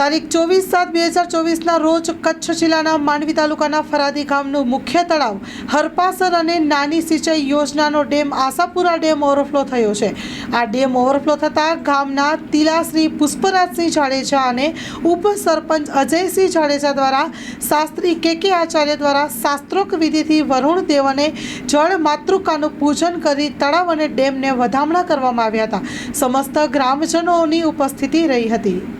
તારીખ ચોવીસ સાત બે હજાર ચોવીસના રોજ કચ્છ જિલ્લાના માંડવી તાલુકાના ફરાદી ગામનું મુખ્ય તળાવ હરપાસર અને નાની સિંચાઈ યોજનાનો ડેમ આશાપુરા ડેમ ઓવરફ્લો થયો છે. આ ડેમ ઓવરફ્લો થતાં ગામના તિલાશ્રી પુષ્પરાજસિંહ જાડેજા અને ઉપસરપંચ અજયસિંહ જાડેજા દ્વારા શાસ્ત્રી કે કે આચાર્ય દ્વારા શાસ્ત્રોક્ત વિધિથી વરુણ દેવને જળ માતૃકાનું પૂજન કરી તળાવ અને ડેમને વધામણા કરવામાં આવ્યા હતા. સમસ્ત ગ્રામજનોની ઉપસ્થિતિ રહી હતી.